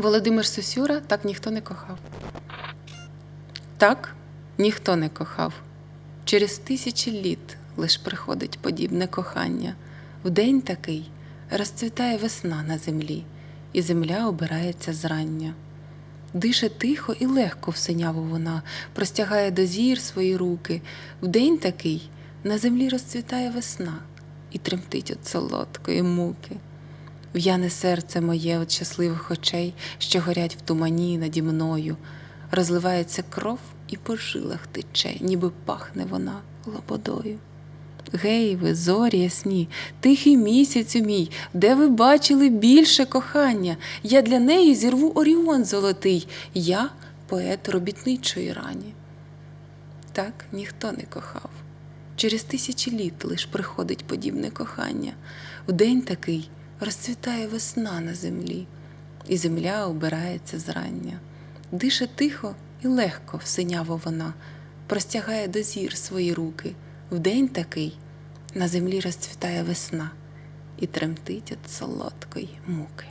Володимир Сосюра так ніхто не кохав. Так ніхто не кохав. Через тисячі літ лиш приходить подібне кохання. В день такий розцвітає весна на землі, і земля обирається зрання. Дише тихо і легко в синяву вона, простягає до зір свої руки. В день такий на землі розцвітає весна і тремтить від солодкої муки. В'яне серце моє від щасливих очей, що горять в тумані наді мною, розливається кров і по жилах тече, ніби пахне вона лободою. Гей, ви, зорі ясні, тихий місяцю мій, де ви бачили більше кохання? Я для неї зірву оріон золотий, я поет робітничої рані. Так ніхто не кохав. Через тисячі літ лиш приходить подібне кохання. В день такий розцвітає весна на землі, і земля обирається зрання. Дише тихо і легко всиняво вона, простягає до зір свої руки. В день такий на землі розцвітає весна і тремтить від солодкої муки.